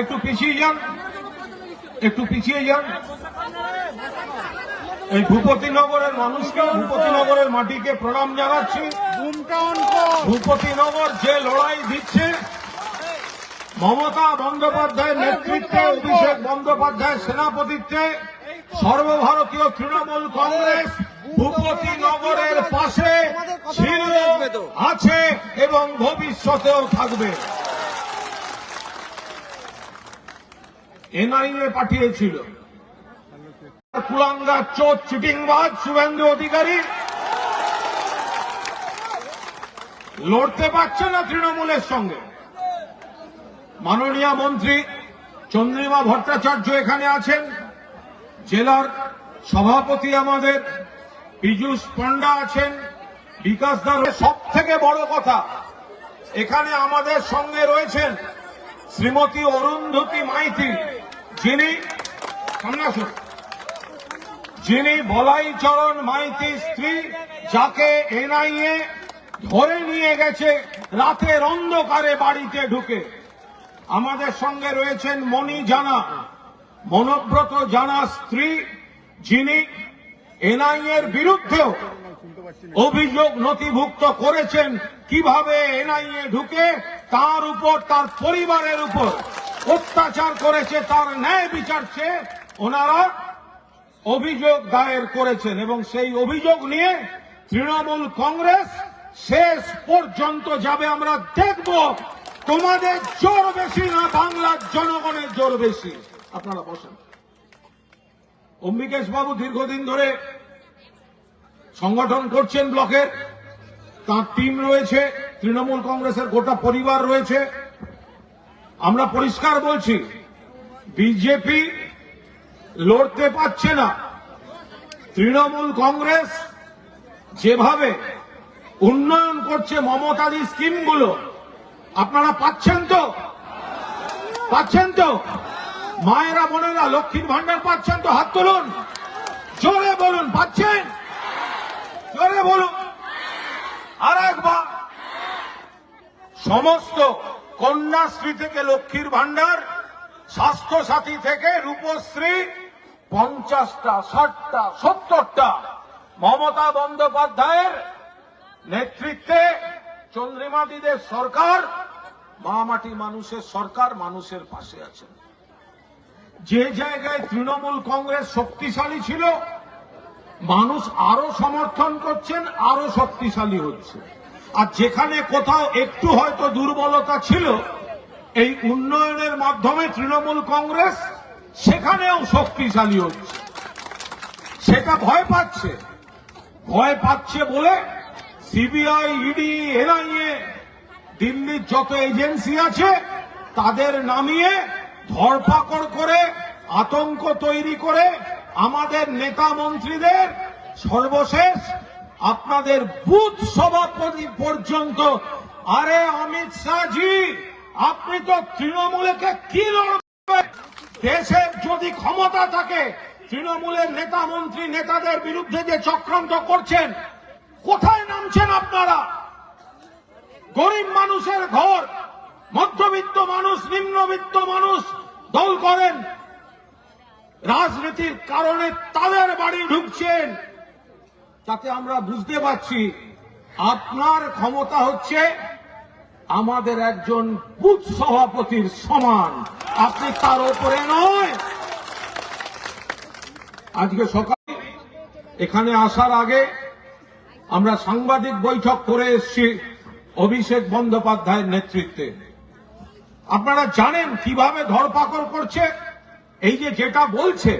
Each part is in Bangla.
একটু পিছিয়ে যান। একটু পিছিয়ে যান। এই ভূপতিনগরের মানুষকে ভূপতিনগরের মাটিকে প্রণাম জানাচ্ছি। ভূপতিনগর যে লড়াই দিচ্ছে, মমতা বন্দ্যোপাধ্যায়ের নেতৃত্বে, অভিষেক বন্দ্যোপাধ্যায়ের সেনাপতিত্বে, সর্বভারতীয় তৃণমূল কংগ্রেস ভূপতিনগরের পাশে ছিল, আছে এবং ভবিষ্যতেও থাকবে। এনআইএ পাঠিয়েছিল। কুলাঙ্গা চোর, চিটিংবাজ, শুভেন্দু অধিকারী। লড়তে পারছে না তৃণমূলের সঙ্গে। মাননীয় মন্ত্রী চন্দ্রিমা ভট্টাচার্য এখানে আছেন। জেলার সভাপতি আমাদের পীযূষ পণ্ডা আছেন। বিকাশ দার সব থেকে বড় কথা, এখানে আমাদের সঙ্গে রয়েছেন শ্রীমতী অরুন্ধতী মাইতি। যিনি সামনে আসুন যিনি বলাইচরণ মাইতির স্ত্রী, যাকে এনআইএ ধরে নিয়ে গেছে, রাতের অন্ধকারে বাড়িতে ঢুকে। আমাদের সঙ্গে রয়েছেন মণি জানা, মনোব্রত জানা স্ত্রী, যিনি এনআইএর বিরুদ্ধেও অভিযোগ নথিভুক্ত করেছেন, কীভাবে এনআইএ ঢুকে, তার উপর, তার পরিবারের উপর। অত্যাচার করেছে, তার ন্যায় বিচার চেয়ে ওনারা অভিযোগ দায়ের করেছেন এবং সেই অভিযোগ নিয়ে তৃণমূল কংগ্রেস শেষ পর্যন্ত যাবে। আমরা দেখব তোমাদের জোর বেশি না বাংলার জনগণের জোর বেশি। আপনারা বসেন। অম্বিকেশ বাবু দীর্ঘদিন ধরে সংগঠন করছেন ব্লকের। তার টিম রয়েছে, তৃণমূল কংগ্রেসের গোটা পরিবার রয়েছে। আমরা পরিষ্কার বলছি, বিজেপি লড়তে পারছে না। তৃণমূল কংগ্রেস যেভাবে উন্নয়ন করছে মমতাদি স্কিমগুলো, আপনারা পাচ্ছেন তো? পাচ্ছেন তো? মায়েরা, বোনেরা, লক্ষ্মীর ভান্ডার পাচ্ছেন তো? হাত তুলুন। জোরে বলুন, পাচ্ছেন? জোরে বলুন। আর একবার সমস্ত কন্যাশ্রী থেকে লক্ষ্মীর ভান্ডার স্বাস্থ্য সাথী থেকে রূপশ্রী, পঞ্চাশটা, ষাটটা, সত্তরটা। মমতা বন্দ্যোপাধ্যায়ের নেতৃত্বে চন্দ্রিমাদিদের সরকার মামাটি মানুষের সরকার, মানুষের পাশে আছে যে জায়গায় তৃণমূল কংগ্রেস শক্তিশালী ছিল, মানুষ আরও সমর্থন করছেন, আরও শক্তিশালী হচ্ছে। আর যেখানে কোথাও একটু হয়তো দুর্বলতা ছিল, এই উন্নয়নের মাধ্যমে তৃণমূল কংগ্রেস সেখানেও শক্তিশালী হচ্ছে। সেটা ভয় পাচ্ছে। ভয় পাচ্ছে বলে সিবিআই, ইডি, এনআইএ, দিল্লির যত এজেন্সি আছে, তাদের নামিয়ে ধরপাকড় করে, আতঙ্ক তৈরি করে আমাদের নেতা মন্ত্রীদের সর্বশেষ আপনাদের বুথ সভাপতি পর্যন্ত। আরে অমিত শাহজি, আপনি তো তৃণমূলকে কি লড়বে দেশের যদি ক্ষমতা থাকে, তৃণমূলের নেতা মন্ত্রী নেতাদের বিরুদ্ধে যে চক্রান্ত করছেন, কোথায় নামছেন আপনারা? গরিব মানুষের ঘর, মধ্যবিত্ত মানুষ, নিম্নবিত্ত মানুষ, দল করেন। রাজনীতির কারণে তাদের বাড়ি ঢুকছেন। তাতে আমরা বুঝতে পারছি, আপনার ক্ষমতা হচ্ছে আমাদের একজন বুথ সভাপতির সমান। আপনি তার উপরে নয়। আজকে সকালে এখানে আসার আগে আমরা সাংবাদিক বৈঠক করে এসেছি অভিষেক বন্দ্যোপাধ্যায়ের নেতৃত্বে। আপনারা জানেন কীভাবে ধরপাকড় করছে? এই যে যেটা বলছে,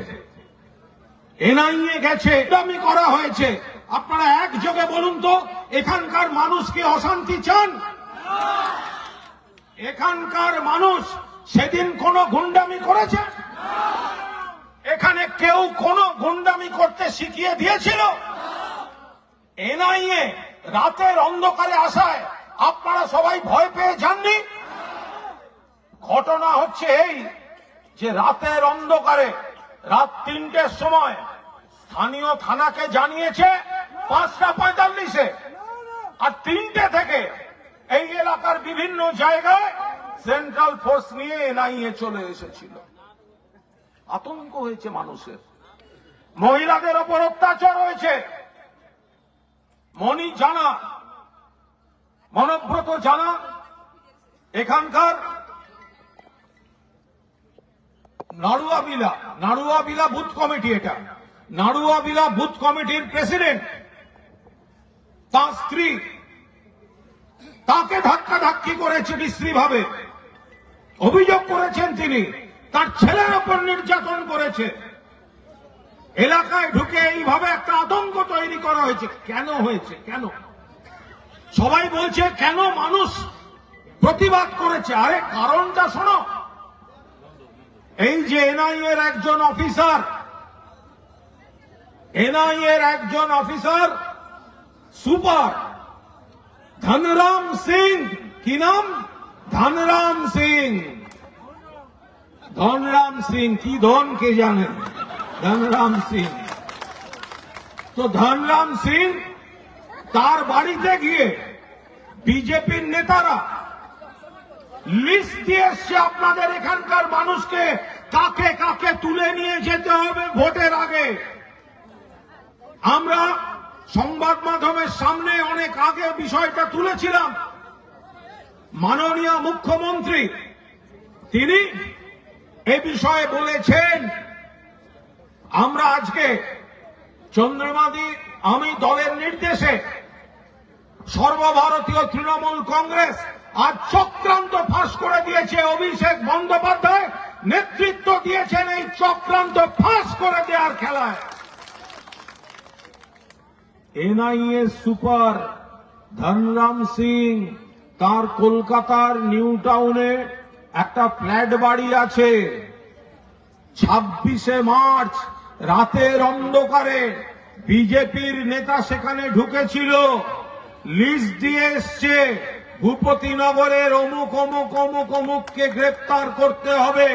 এনআইএ গেছে দামি করা হয়েছে। আপনারা একযোগে বলুন তো, এখানকার মানুষ কি অশান্তি চান? এখানকার মানুষ সেদিন কোন গুন্ডামি করেছে? এখানে কেউ কোন গুন্ডামি করতে শিখিয়ে দিয়েছিল? এনআইএ রাতের অন্ধকারে আসায় আপনারা সবাই ভয় পেয়ে যাননি? ঘটনা হচ্ছে এই যে রাতের অন্ধকারে রাত তিনটের সময় স্থানীয় থানাকে জানিয়েছে পাঁচটা পঁয়তাল্লিশে। আর তিনটে থেকে এই এলাকার বিভিন্ন জায়গায় সেন্ট্রাল ফোর্স নিয়ে এনআইএ চলে এসেছিল। আতঙ্ক হয়েছে মানুষের। মহিলাদের ওপর অত্যাচার হয়েছে। মনি জানা, মনব্রত জানা, এখানকার নাড়ুয়াবিলা নাড়ুয়াবিলা বুথ কমিটি এটা। নাড়ুয়াবিলা বুথ কমিটির প্রেসিডেন্ট তার স্ত্রী তাকে ধাক্কা ধাক্কি করেছে বিশ্রী ভাবে। অভিযোগ করেছেন তিনি, তার ছেলের ওপর নির্যাতন করেছে। এলাকায় ঢুকে এইভাবে একটা আতঙ্ক তৈরি করা হয়েছে। কেন হয়েছে? কেন? সবাই বলছে, কেন মানুষ প্রতিবাদ করেছে? আরে, কারণটা শোনো। এই যে এনআইএ এর একজন অফিসার এনআইএ এর একজন অফিসার সুপার। ধনরাম সিং, কি নাম? ধনরাম সিং। ধনরাম সিং, কি ধন কে জানে? ধনরাম সিং। তো ধনরাম সিং তার বাড়িতে গিয়ে বিজেপির নেতারা লিস্ট দিয়ে এসছে আপনাদের এখানকার মানুষকে, কাকে কাকে তুলে নিয়ে যেতে হবে ভোটের আগে। আমরা সংবাদ মাধ্যমের সামনে অনেক আগে বিষয়টা তুলেছিলাম। মাননীয় মুখ্যমন্ত্রী, তিনি এ বিষয়ে বলেছেন, আমরা আজকে চন্দ্রমাদি, আমি দলের নির্দেশে সর্বভারতীয় তৃণমূল কংগ্রেস আজ চক্রান্ত ফাঁস করে দিয়েছে। অভিষেক বন্দ্যোপাধ্যায় নেতৃত্ব দিয়েছেন এই চক্রান্ত ফাঁস করে দেওয়ার খেলায়। এনআইএ সুপার ধনরাম সিং, তার কলকাতার নিউ টাউনে একটা ফ্ল্যাট বাড়ি আছে। ছাব্বিশে মার্চ, রাতের অন্ধকারে বিজেপির নেতা সেখানে ঢুকেছিল। লিস্ট দিয়ে এসছে ভূপতিনগরের অমুক অমুক অমুক অমুককে গ্রেপ্তার করতে হবে।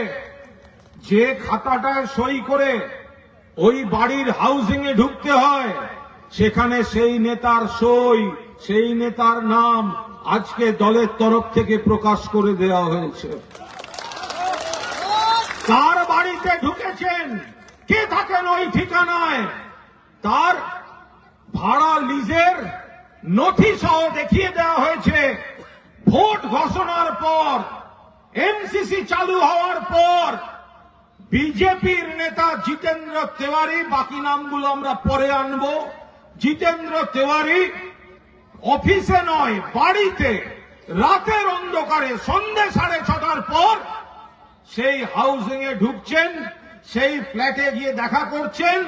যে খাতাটায় সই করে ওই বাড়ির হাউজিং এ ঢুকতে হয় সেখানে সেই নেতার সই, সেই নেতার নাম আজকে দলের তরফ থেকে প্রকাশ করে দেওয়া হয়েছে। কার বাড়িতে ঢুকেছেন। কে থাকেন ওই ঠিকানায়? তার ভাড়া লিজের নথি সহ দেখিয়ে দেওয়া হয়েছে। ভোট ঘোষণার পর এমসিসি চালু হওয়ার পর, বিজেপির নেতা জিতেন্দ্র তেওয়ারি, বাকি নামগুলো আমরা পরে আনব। জিতেন্দ্র তেওয়ারি অফিসে নয়, বাড়িতে। রাতের অন্ধকারে সন্ধে সাড়ে ছটার পর সেই হাউজিং এ ঢুকছেন, সেই ফ্ল্যাটে গিয়ে দেখা করছেন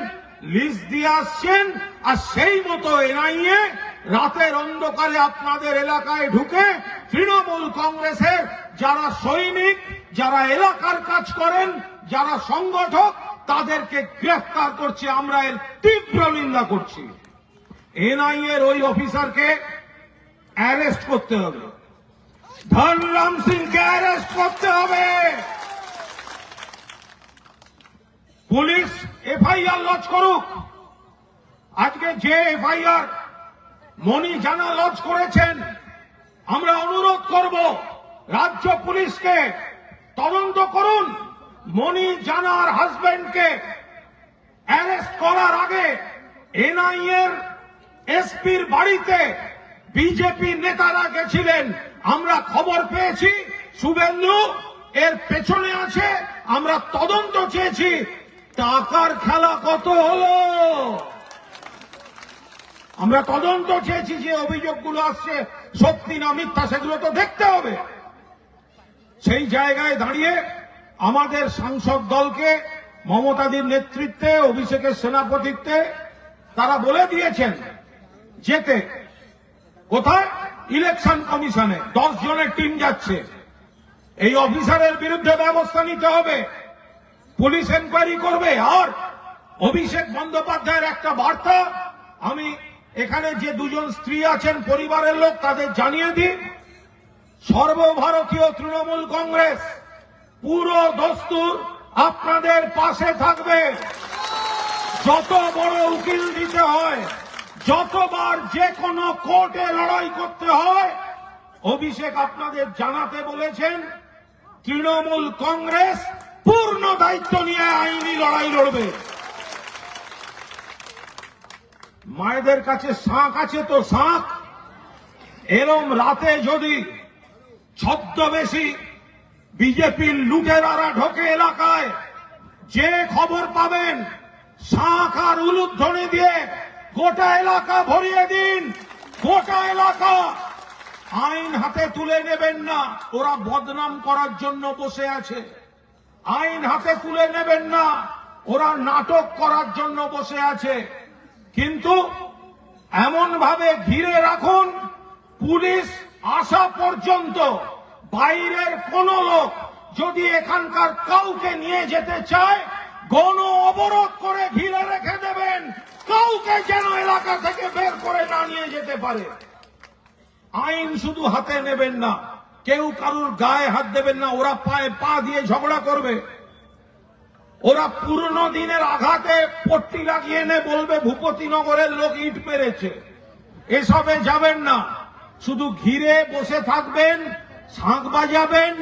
লিস্ট দিয়ে আসছেন, আর সেই মতো এনআইএ রাতের অন্ধকারে আপনাদের এলাকায় ঢুকে তৃণমূল কংগ্রেসের যারা সৈনিক, যারা এলাকার কাজ করেন, যারা সংগঠক, তাদেরকে গ্রেফতার করছে। আমরা এর তীব্র নিন্দা করছি। এনআইএ এর ওই অফিসারকে অ্যারেস্ট করতে হবে। ধনরাম সিংকে অ্যারেস্ট করতে হবে। পুলিশ এফআইআর লজ করুক। আজকে যে এফআইআর মনি জানা লজ করেছেন, আমরা অনুরোধ করব রাজ্য পুলিশকে তদন্ত করুন। মনি জানার হাজবেন্ডকে অ্যারেস্ট করার আগে এনআইএর এসপির বাড়িতে বিজেপি নেতারা গেছিলেন। আমরা খবর পেয়েছি, শুভেন্দু, এর পেছনে আছে, আমরা তদন্ত চেয়েছি। টাকার খেলা কত হলো? আমরা তদন্ত চেয়েছি যে অভিযোগগুলো আসছে, সত্যি না মিথ্যা, সেগুলো তো দেখতে হবে। সেই জায়গায় দাঁড়িয়ে আমাদের সাংসদ দলকে, মমতাদির নেতৃত্বে, অভিষেকের সেনাপতিত্বে, তারা বলে দিয়েছেন যেতে। কোথায়? ইলেকশন কমিশনে। দশ জনের টিম যাচ্ছে। এই অফিসারের বিরুদ্ধে ব্যবস্থা নিতে হবে। পুলিশ এনকোয়ারি করবে। আর অভিষেক বন্দ্যোপাধ্যায়ের একটা বার্তা, আমি এখানে যে দুজন স্ত্রী আছেন, পরিবারের লোক, তাদের জানিয়ে দিই। সর্বভারতীয় তৃণমূল কংগ্রেস, পুরো দস্তুর আপনাদের পাশে থাকবে। যত বড় উকিল দিতে হয় যতবার যে কোনো কোর্টে লড়াই করতে হয়, অভিষেক আপনাদের জানাতে বলেছেন, তৃণমূল কংগ্রেস পূর্ণ দায়িত্ব নিয়ে আইনি লড়াই লড়বে। মায়েদের কাছে শাঁখ আছে তো শাঁখ। এরম রাতে যদি ছদ্মবেশী বিজেপির লুটেরারা ঢোকে এলাকায়, যে খবর পাবেন, শাঁখ আর উলুধ্বনি দিয়ে গোটা এলাকা ভরিয়ে দিন। গোটা এলাকা। আইন হাতে তুলে নেবেন না। ওরা বদনাম করার জন্য বসে আছে। আইন হাতে তুলে নেবেন না। ওরা নাটক করার জন্য বসে আছে। কিন্তু এমন ভাবে ঘিরে রাখুন, পুলিশ আসা পর্যন্ত বাইরের কোন লোক যদি এখানকার কাউকে নিয়ে যেতে চায়, গণ অবরোধ করে ঘিরে রেখে দেবেন। কাউকে যেন এলাকা থেকে বের করে না নিয়ে যেতে পারে। আইন শুধু হাতে নেবেন না, কেউ কারুর গায়ে হাত দেবেন না, ওরা পায়ে পা দিয়ে ঝগড়া করবে। ওরা পুরনো দিনের আঘাতে পট্টি লাগিয়ে এনে বলবে ভূপতিনগরের লোক ইট পেরেছে। এসবে যাবেন না, শুধু ঘিরে বসে থাকবেন, শাঁখ বাজাবেন,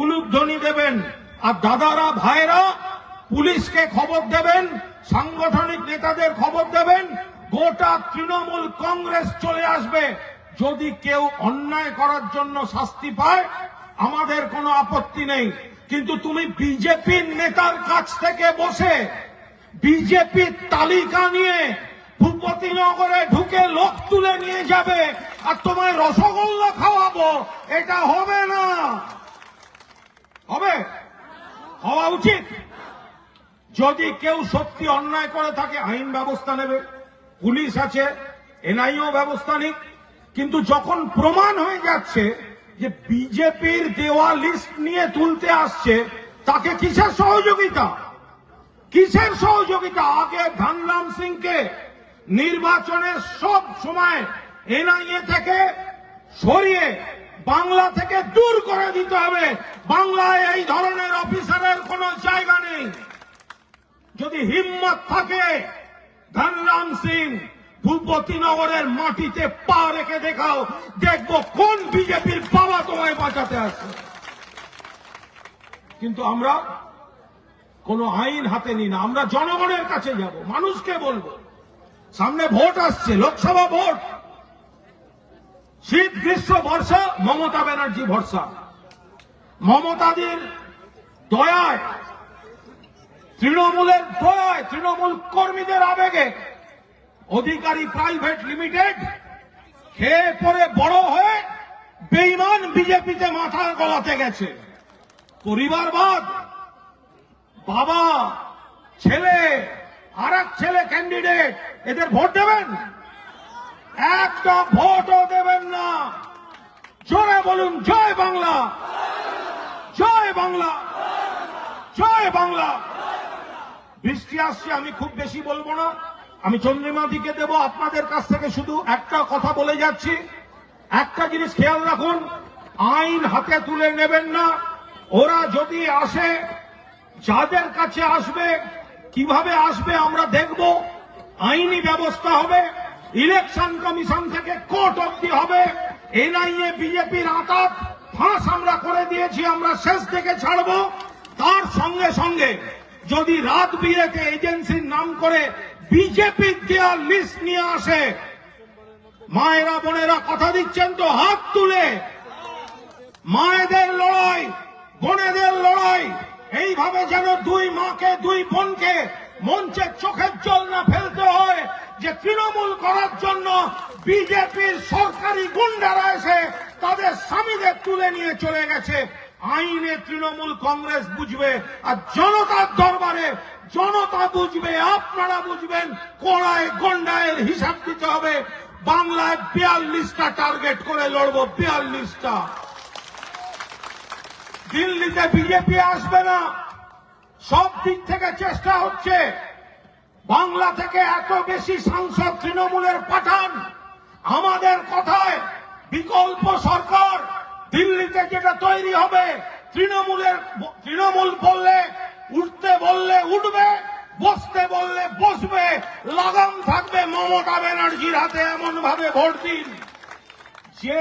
উলুধ্বনি দেবেন, আর দাদারা, ভাইরা পুলিশকে খবর দেবেন সাংগঠনিক নেতাদের খবর দেবেন, গোটা তৃণমূল কংগ্রেস চলে আসবে। যদি কেউ অন্যায় করার জন্য শাস্তি পায়, আমাদের কোনো আপত্তি নেই। কিন্তু তুমি বিজেপির নেতার কাছ থেকে বসে বিজেপির তালিকা নিয়ে ভূপতিনগরে ঢুকে লোক তুলে নিয়ে যাবে আর তোমায় রসগোল্লা খাওয়াবো, এটা হবে না। হবে? হওয়া উচিত? যদি কেউ সত্যি অন্যায় করে থাকে, আইন ব্যবস্থা নেবে। পুলিশ আছে, এনআইও ব্যবস্থা নিক। কিন্তু যখন প্রমাণ হয়ে যাচ্ছে যে বিজেপির দেওয়া লিস্ট নিয়ে তুলতে আসছে, তাকে কিসের সহযোগিতা? কিসের সহযোগিতা? আগে ধনরাম সিংকে নির্বাচনের সব সময় এনআইএ থেকে সরিয়ে বাংলা থেকে দূর করে দিতে হবে। বাংলায় এই ধরনের অফিসারের কোনো জায়গা নেই। যদি হিম্মত থাকে, ধনরাম সিং ভূপতিনগরের মাটিতে পা রেখে দেখাও, দেখব কোন বিজেপির বাবা তোমায় বাঁচাতে আসে কিন্তু আমরা কোন আইন হাতে নিই না, আমরা জনগণের কাছে যাব, মানুষকে বলব। সামনে ভোট আসছে, লোকসভা ভোট। শীত, গ্রীষ্ম, বর্ষা, মমতা ব্যানার্জি ভরসা। মমতাদের দয়ায় তৃণমূলের দয়ায় তৃণমূল কর্মীদের আবেগে। অধিকারী প্রাইভেট লিমিটেড খেয়ে পরে বড় হয়ে বেইমান বিজেপিতে মাথা গলাতে গেছে। পরিবারবাদ, বাবা, ছেলে আর এক ছেলে ক্যান্ডিডেট এদের ভোট দেবেন? একটা ভোটও দেবেন না। জোরে বলুন, জয় বাংলা! জয় বাংলা! জয় বাংলা! বৃষ্টি আসছে, আমি খুব বেশি বলব না। আমি চন্দ্রিমা দিকে দেব, আপনাদের কাছ থেকে শুধু একটা কথা বলে যাচ্ছি। একটা জিনিস খেয়াল রাখুন, আইন হাতে তুলে নেবেন না। ওরা যদি আসে, যাদের কাছে আসবে, কীভাবে আসবে আমরা দেখব। আইনি ব্যবস্থা হবে, ইলেকশন কমিশন থেকে কোর্ট অব্দি হবে, এনআইএ, বিজেপির আঘাত ফাঁস আমরা করে দিয়েছি, আমরা শেষ থেকে ছাড়বো। তার সঙ্গে সঙ্গে যদি রাত বিয়েতে এজেন্সির নাম করে বিজেপির দেওয়া লিস্ট নিয়ে আসে, মায়েরা, বোনেরা কথা দিচ্ছেন তো হাত তুলে। মায়েদের লড়াই, বোনেদের লড়াই, এইভাবে যেন দুই মাকে, দুই বোনকে মঞ্চে চোখের জল না ফেলতে হয়, যে তৃণমূল করার জন্য বিজেপির সরকারি গুন্ডারা এসে তাদের স্বামীদের তুলে নিয়ে চলে গেছে। আইনে তৃণমূল কংগ্রেস বুঝবে আর জনতার দরবারে জনতা বুঝবে, আপনারা বুঝবেন, কোড়ায় গন্ডায়ের হিসাব দিতে হবে। বাংলায় বিয়াল্লিশটা টার্গেট করে লড়বো, বিয়াল্লিশটা। দিল্লিতে বিজেপি আসবে না। সব দিক থেকে চেষ্টা হচ্ছে। বাংলা থেকে এত বেশি সাংসদ তৃণমূলের পাঠান। আমাদের কথায় বিকল্প সরকার দিল্লিতে যেটা তৈরি হবে, তৃণমূলের তৃণমূল বললে উঠতে বললে উঠবে, বসতে বললে বসবে, লাগাম থাকবে মমতা ব্যানার্জির হাতে এমন ভাবে ভোট দিন। যে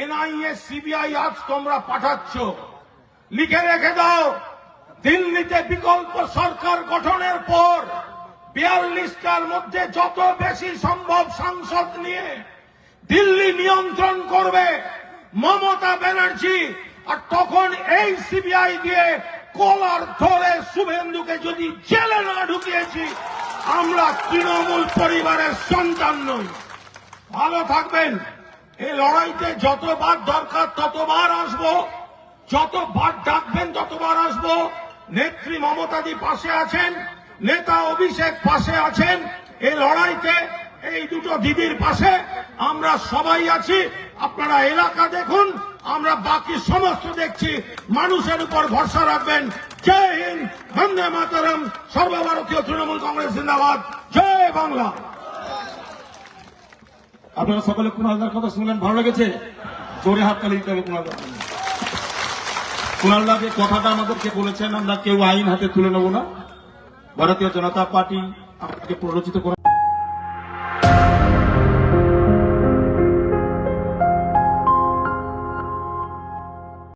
এনআইএ, সিবিআই আজ তোমরা পাঠাচ্ছ, লিখে রেখে দাও, দিল্লিতে বিকল্প সরকার গঠনের পর বিয়াল্লিশটার মধ্যে যত বেশি সম্ভব সাংসদ নিয়ে দিল্লি নিয়ন্ত্রণ করবে মমতা ব্যানার্জি, আর তখন এই সিবিআই দিয়ে কলার ধরে শুভেন্দুকে যদি জেলে না ঢুকিয়েছি, আমরা তৃণমূল পরিবারের সন্তান নই। ভালো থাকবেন। এই লড়াইতে যতবার দরকার ততবার আসব। যতবার ডাকবেন ততবার আসব। নেত্রী মমতাদি পাশে আছেন, নেতা অভিষেক পাশে আছেন। এই লড়াইতে এই দুটো দিদির পাশে আমরা সবাই আছি। আপনারা এলাকা দেখুন, আমরা বাকি সমস্ত দেখছি। মানুষের উপর ভরসা রাখবেন। জয় হিন্দ, বন্দে মাতরম, সর্বভারতীয় তৃণমূল কংগ্রেস জিন্দাবাদ। জয় বাংলা। আপনারা সকলে কুণালদার কথা শুনলেন, ভালো লেগেছে? জোরে হাত তালি দিতে হবে কুণালদার কুণালদা যে কথাটা আমাদেরকে বলেছেন, আমরা কেউ আইন হাতে তুলে নেব না। ভারতীয় জনতা পার্টি আপনাকে প্ররোচিত করার